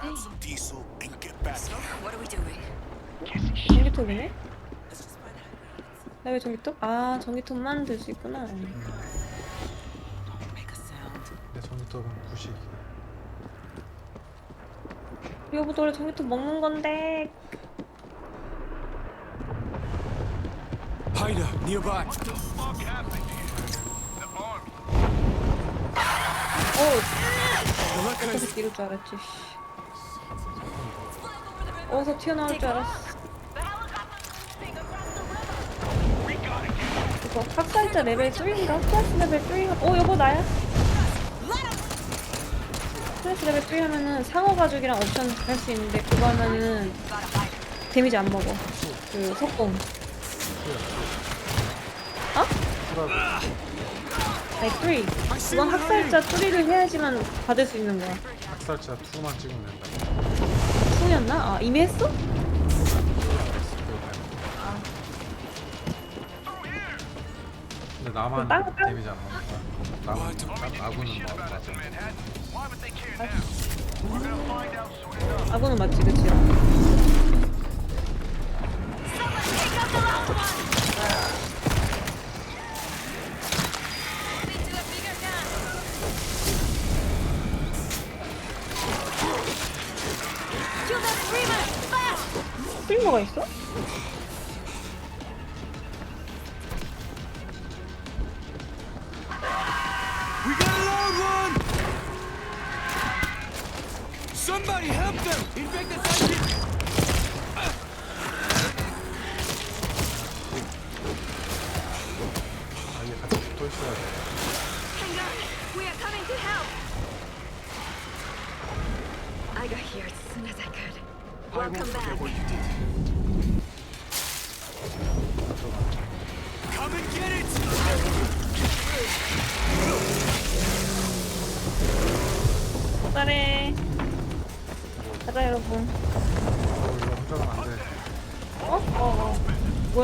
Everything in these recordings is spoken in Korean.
grab some diesel and get back here. What are we doing? 전기톱이네? 나왜 전기톱? 아 전기톱만 들 수 있구나 Make a sound. 내 전기톱은 부식이. 여보도 원래 전기톱 먹는 건데 Hider nearby. 어 어떻게 이럴 줄 알았지 어디서 튀어나올 줄 알았어. 이거 학살자 레벨 3인가? 클래스 레벨 3가 어 여보 나야. 클래스 레벨 3 하면은 상어 가죽이랑 옵션 할 수 있는데 그거 하면은 데미지 안 먹어. 그 속공. 어? 아니 3 그건 학살자 3를 해야지만 받을 수 있는 거야. 학살자 2만 찍으면 된다. 2였나? 아 이미 했어? 근데 나만 땅, 땅. 데미지 안 먹는. 나만 나- 아군은 뭐 맞아. 아군은 맞지 그치? 스프링머가 있어?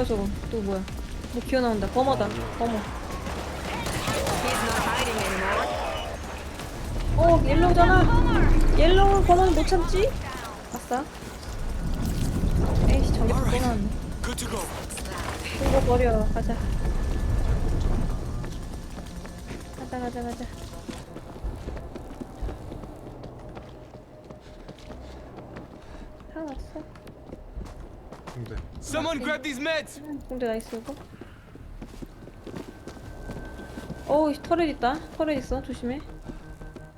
뭐야 저거 또 뭐야? 뭐 기어나온다. 범어다. 범어. 어 옐로우잖아. 옐로우 범어는 못 참지? 아싸. 에이씨 전기톱 또 나왔네. Good to go. 이거 버려. 가자. 가자 가자 가자. 다 왔어 근데 Someone grab these meds! 근데 나이스 이거? 어우 이 터렛 있다. 터렛 있어. 조심해.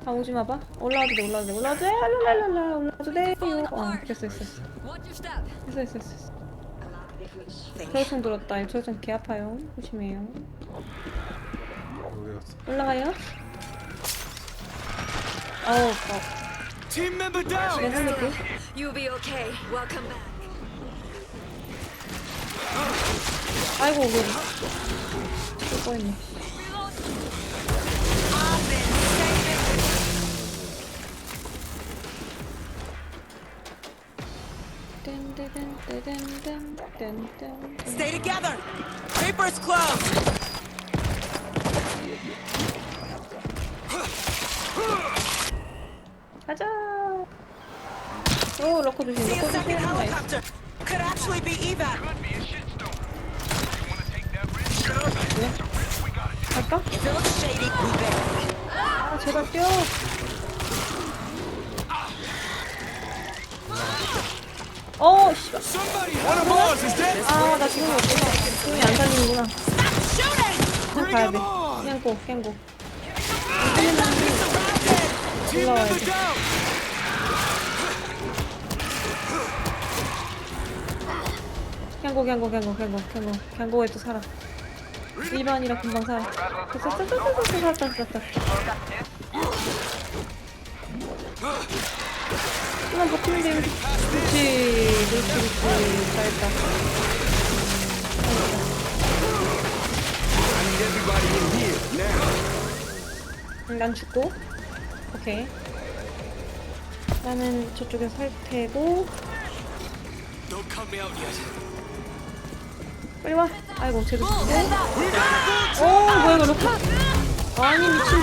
아 오지 마봐. 올라와도 돼 올라와도 돼. 올라와도 돼. 랄랄랄라 올라와도 돼요 어 됐어 됐어 됐어. Watch your step. 됐어 됐어 됐어. 철총 들었다. 이 철총 개 아파요. 조심해요. 어디 갔어? 올라가요? 아우 어 Team member down! 내가 살릴게 You'll be okay. Welcome back. 아이고 왜 뻔했네 땡땡땡땡땡땡땡 Stay together. Papers closed. 가자 오 러커 조심 See a 러커 second 조심 나이스 helicopter. Could actually be evac. 갈까? 아 제발 뛰어 어 씨발! 아나 지금이 없구나 지금이 안 살리는구나. 그냥 가야 돼 그냥 고 그냥 고 올라와야 돼! 그냥 고 그냥 고 그냥 고 그냥 고 그냥 고 그냥 고에 또 살아 일반이라 금방 살아 그만 버티면 돼 그렇지. 그렇지 그렇지 잘했다! 응, 난 죽고. 오케이. 나는 저쪽에서 살 테고. 빨리 와 아이고 쟤도 죽고 오 뭐야 이거 로켓 아니 미친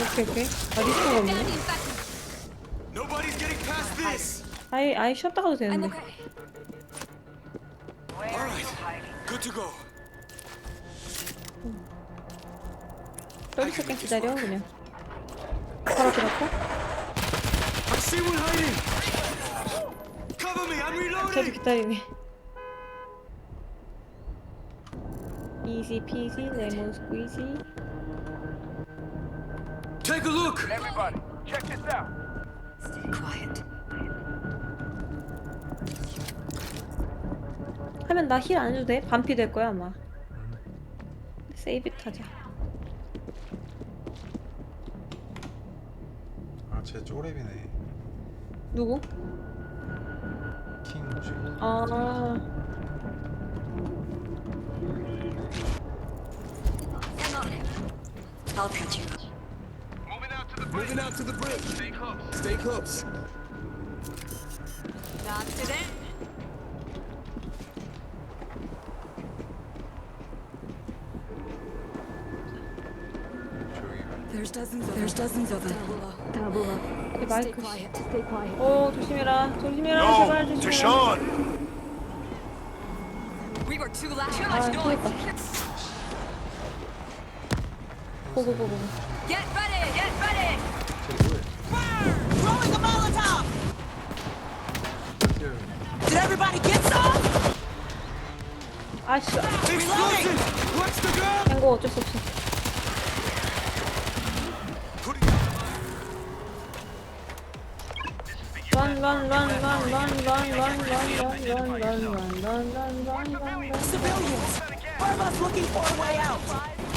오케이 오케이. 아 리스크가 없네. Nobody's getting past this. 아예 아예 쉬었다 가도 되는데. All right. Good to go. 여기 잠깐 기다려 그냥. 바로 들었고. I see one hiding. 계속. 기다리네. 이지 피지 레몬 스퀴지. Take a look. Everybody, check this out. Stay quiet. 하면 나 힐 안 해도 돼? 반피 될 거야 아마. 세이브 타자. 아쟤 쪼렙이네 누구? 킹 뭐지 아 Hang on. I'll catch you. Moving out to the bridge. Moving out to the bridge. Stay close. Stay close. That's it. 조용히 가 There's dozens of There's dozens of them. Down below. 이 Stay 마이크. quiet. Stay quiet. 오 조심해라 조심해라 제발 No, 조심해라. Deshaun. We were too loud. Too 아 죽었다. 고고고고. Get ready. Get ready. 쟤 뭐해 Throwing a Molotov! 뛰어요 Did everybody get some? 아씨 Explosion. Watch the ground. 탱고 어쩔 수 없어. Run run run run run run run run run run run run run run run run. Civilians! One of us looking for a way out.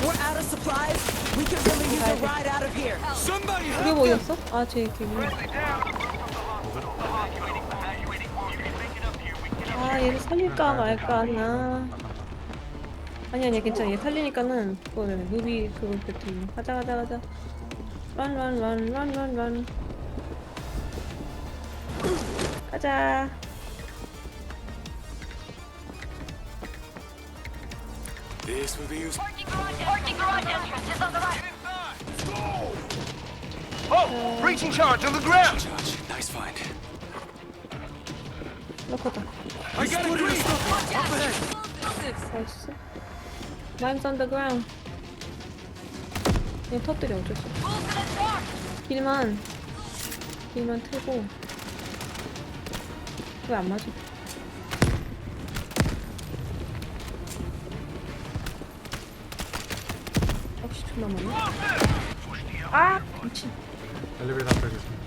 We're out of supplies. We can really use a ride out of here. Somebody 이게 help 뭐 them. 어디였어? 아쟤 기분. 아 얘를 살릴까 말까 나. 아니 아니 괜찮아 얘 살리니까는 그거네 무비 그거 배틀 가자 가자 가자. Run run run run run run. 가자. This will be useful. Oh, breaching charge on the ground. Josh, nice find. 넣고다. I got a green. Up ahead. 나이스. Mine's on the ground. 그냥 터뜨려 어쩔 수 없어. 길만 길만 틀고 왜 안 맞아? 역시 존나 많네. 아 미친. 엘리베이터 앞에 계십니다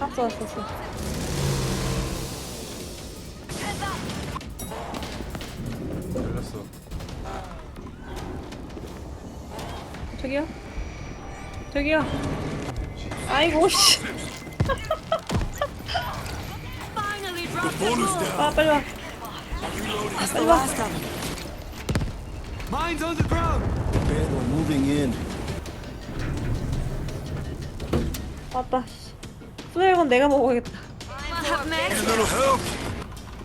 왔어 왔어 왔어. 열렸어 저기요. 저기요. 아이고 씨. last of them. Mine's on the ground. We're moving in. 왔다. 씨. 플레이건 내가 먹어야겠다. Have meds? Little help.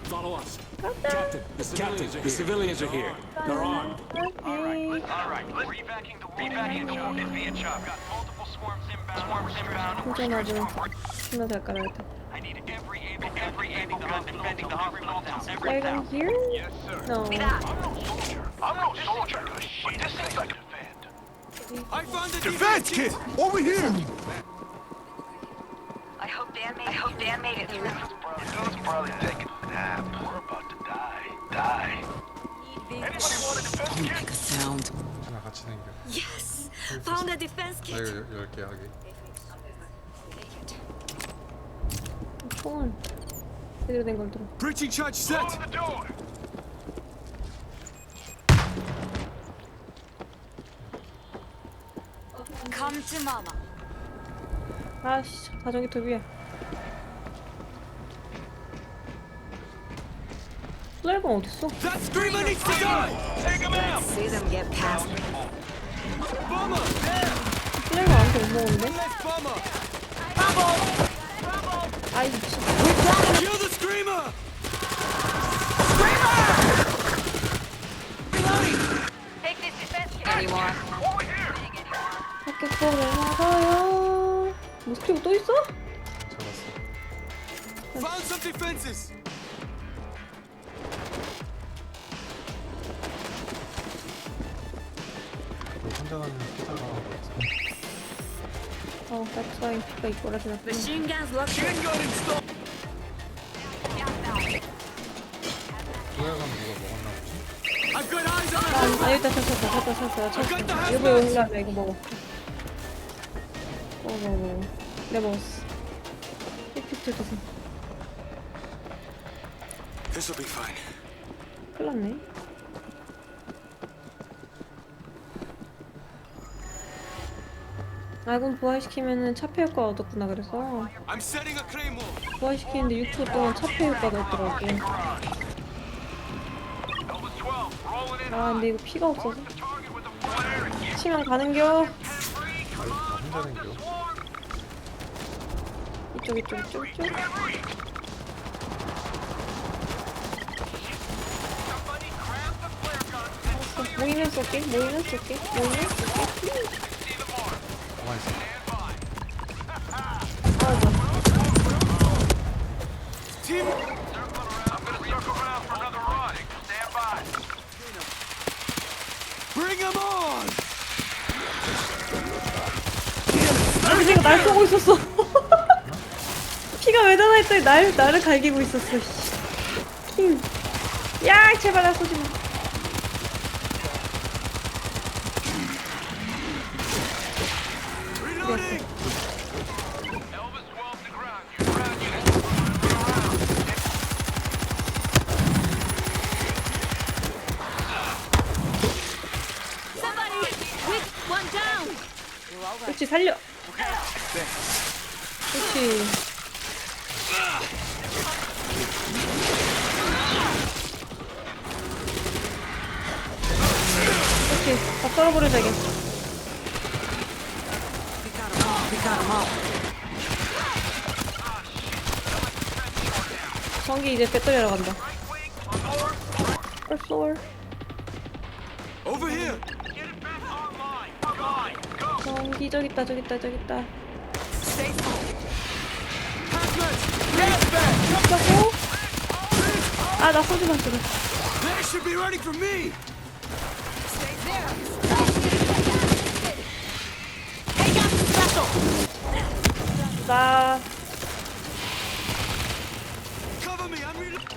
Follow us. Captain, the civilians, the civilians are here. They're armed. 오케이. All right, rebacking the rebacking the wounded via chop. Got multiple swarms inbound. Swarms inbound. 운전하고 신나 잘 깔아야겠다. They're down here? No. I'm no soldier. But this thing's like defend. I found the defense kit over here. I hope Dan made. I hope Dan made it through. Dude's probably taking a nap. We're about to die. Die. Anybody want a defense kit? Make a sound. Yes. Found a defense kit. 총을 제대로 된 걸 들어. Breaching charge set. To mama. 아씨, 다정이 도비야. 플레이건 어딨어? That screamer needs to die. Take him out. See them get past me. Bomber. There. 플레이건 아무도 못 먹었는데? Left bomber. 아이 미친. Kill the screamer. Take this defense kit. Anymore. Over here. 모스켓볼을 막아요. 모스켓볼 또 있어? 잡았어. Found some defenses. 너 혼자 가면 피자가 Oh, that's why people are going to Machine guns locked in. 소야감 누가 먹었나 보지? I've got eyes on it. 아, 일단 쳤어, 쳤어, 쳤어, 쳤어. 이거 올라가, 이거 먹어. 먹어, 먹어. 내가 먹었어. 픽픽 뜯어서. This'll be fine. 큰일 났네. 아군 부활시키면은 차폐 효과가 얻었구나 그래서. 부활시키는데 6초 동안 차폐 효과가 얻더라고 Elvis 12, rolling in. 아 근데 이거 피가 없어서. 치면 가는겨 혼자. 이쪽 이쪽 이쪽 이쪽 알았어 모이면 쏠게 모이면 쏠게 모이면 쏠게 가만히 있어. 맞아 Team. I'm gonna circle around for another run. Stand by. Bring them on. 아니 내가 날 쏘고 있었어 피가 왜 나나 했더니 날, 나를 갈기고 있었어 씨. 킹. 야 제발 나 쏘지 마 그렇지 살려. 그렇지. 그렇지. 다 썰어버리자 이게. 전기 이제 배터리하러 간다. First floor 전기 저기 있다 저기 있다 저기 있다. 잡고 아나 쏘지 마 지금 They should be ready for me. 나.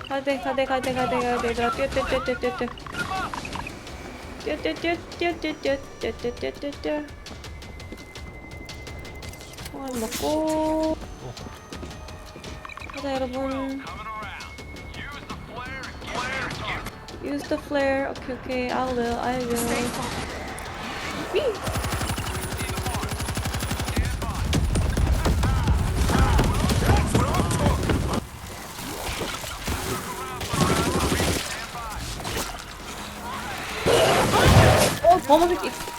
가대 가대 가대 가대 가대 얘들아 뛰어 뛰어 뛰어 뛰어 뛰어 뛰어 뛰어 뛰어 뛰어 뛰어 뛰어 뛰어 뛰어 뛰어 좀 먹고 가자 여러분 Use the flare. Okay, okay. I will. I will. Whee! Oh, bomba.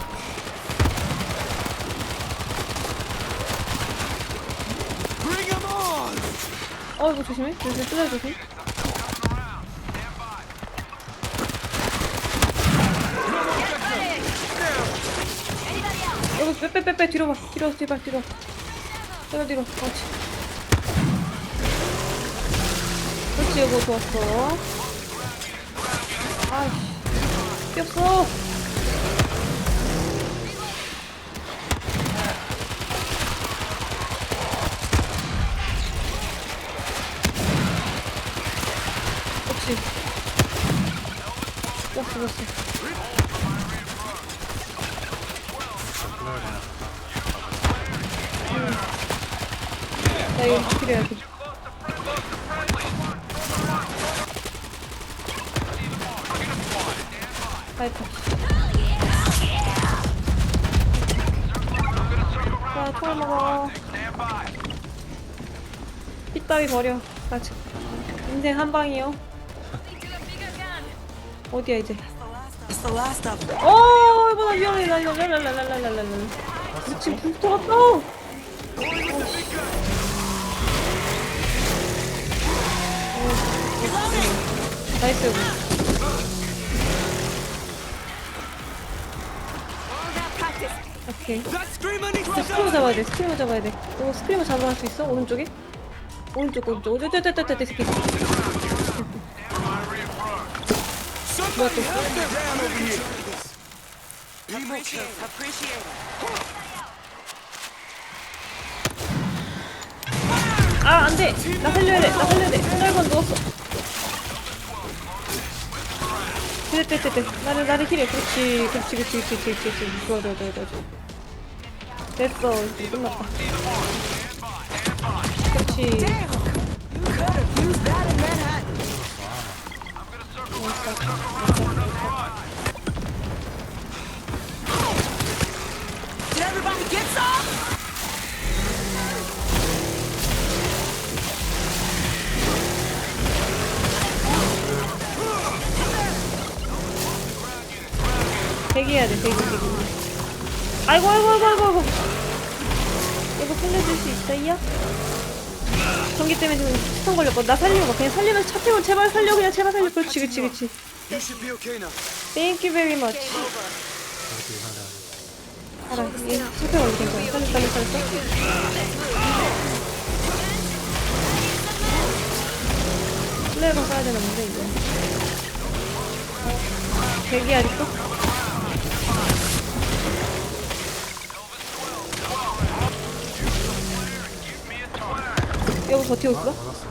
어, 이거 조심해. 조심, 뜯어 조심. 여기 빼, 빼, 빼, 빼, 뒤로 봐. 뒤로, 뒤로, 뒤로. 뒤로, 뒤로. 그렇지. 그렇지, 이거 좋았어. 아이씨. 뛰었어. 뛰었어. 나 이거 필요해. 돼. 자, 총알 먹어. 삐따위 버려. 나 지금 인생 한 방이요. 어디야 이제? 어, 이거 나 위험해. 나 이거 랄랄랄랄랄랄랄. 미친 불토 같다. 나이스. 오케이. 스크리머! 잡아야 돼. 스크리머 잡아야 돼. 너 스크리머 잡아갈 수 있어? 오른쪽에? 오른쪽 오른쪽. 오저저저저저 새끼. Somebody help them! Down over here! Appreciate, appreciate. 아 안돼. 나 살려야 돼. 나 살려야 돼. 쌀건 누웠어. 됐다 됐다 됐다. 나를 나를 힐해. 그렇지 그렇지 그렇지 그렇지 그렇지 그렇지. 좋아 좋아 좋아. 좋아. 됐어. 이제 끝났다. 그렇지. 대기해야 돼, 대기, 대기. 아이고, 아이고, 아이고, 아이고, 아이고. 이거 살려줄 수 있어요? 전기 때문에 지금 스턴 걸렸거든. 나 살리는 거. 그냥 살리면 차 태워. 제발 살려. 그냥 제발 살려. 그렇지, 그렇지, 그렇지. You should be okay now. Thank you very much. 알아. 얘 실패 걸려, 괜찮아. 살렸어, 살렸어, 살렸어. 플레이로 써야 되나 본데, 이거. 대기 아직도? 여보 버티고 있어? 맞았어.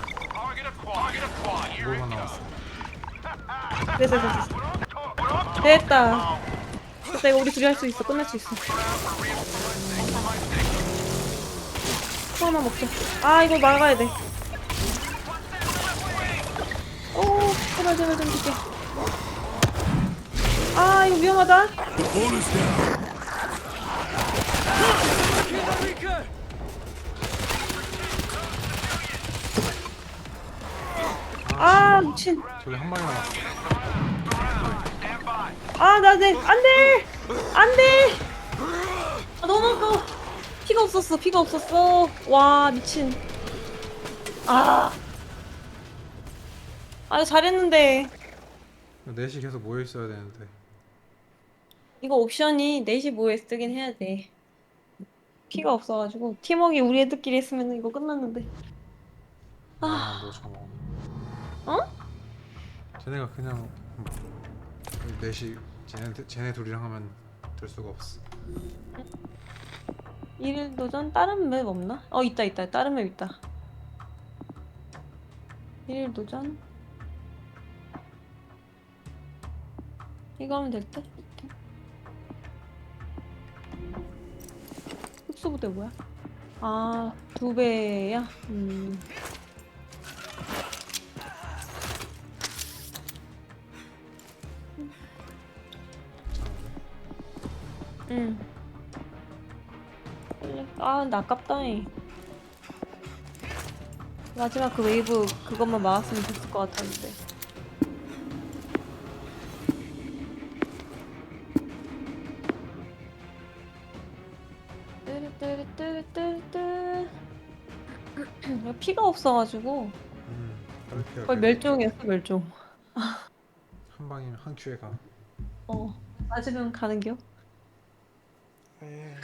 이걸만 남았어. 됐어 됐어 됐어 됐다 됐다 이거 우리 둘이 할 수 있어 끝낼 수 있어 하나 먹자 아 이거 막아야 돼오 제발 제발 좀 줄게 아 이거 위험하다! 아 미친 저기 한 방에 남았어. 아 나네 안돼 안돼 아 너무 아까워 피가 없었어 피가 없었어 와 미친 아 아, 잘했는데. 넷이 계속 모여 있어야 되는데. 이거 옵션이 4시 모에 쓰긴 해야 돼. 피가 없어가지고. 팀워크 우리 애들끼리 했으면 이거 끝났는데. 아, 너 저거. 어? 쟤네가 그냥 넷이 쟤네 쟤네 둘이랑 하면 될 수가 없어. 일일 도전 다른 맵 없나? 어 있다 있다 다른 맵 있다. 일일 도전. 이거 하면 될 듯? 이렇게. 흡수부대 뭐야? 아, 두 배야? 음. 응. 아, 근데 아깝다. 이. 마지막 그 웨이브 그것만 막았으면 됐을 것 같았는데. 뚜루뚜루뚜루뚜루. 피가 없어가지고 음, 그렇게 거의 멸종했어 멸종. 한 방이면 한 큐에 가. 어 맞으면 가는 겨?